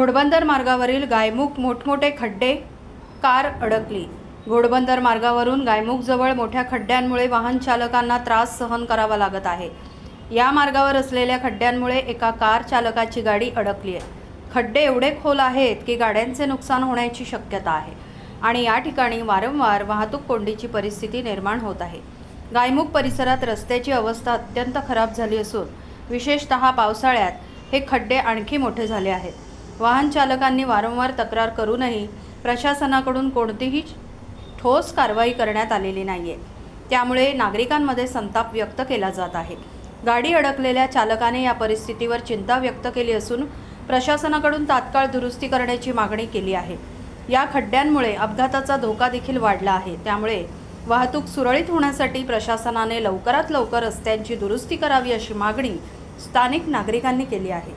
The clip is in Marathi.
घोडबंदर मार्गावरील गायमुख मोठमोठे खड्डे कार अडकली. घोडबंदर मार्गावरून गायमुखजवळ मोठ्या खड्ड्यांमुळे वाहन चालकांना त्रास सहन करावा लागत आहे. या मार्गावर असलेल्या खड्ड्यांमुळे एका कार चालकाची गाडी अडकली आहे. खड्डे एवढे खोल आहेत की गाड्यांचे नुकसान होण्याची शक्यता आहे आणि या ठिकाणी वारंवार वाहतूक कोंडीची परिस्थिती निर्माण होत आहे. गायमुख परिसरात रस्त्याची अवस्था अत्यंत खराब झाली असून विशेषत पावसाळ्यात हे खड्डे आणखी मोठे झाले आहेत. वाहन चालकांनी वारंवार तक्रार करूनही प्रशासनाकडून कोणतीही ठोस कारवाई करण्यात आलेली नाही आहे त्यामुळे नागरिकांमध्ये संताप व्यक्त केला जात आहे. गाडी अडकलेल्या चालकाने या परिस्थितीवर चिंता व्यक्त केली असून प्रशासनाकडून तात्काळ दुरुस्ती करण्याची मागणी केली आहे. या खड्ड्यांमुळे अपघाताचा धोका देखील वाढला आहे. त्यामुळे वाहतूक सुरळीत होण्यासाठी प्रशासनाने लवकरात लवकर रस्त्यांची दुरुस्ती करावी अशी मागणी स्थानिक नागरिकांनी केली आहे.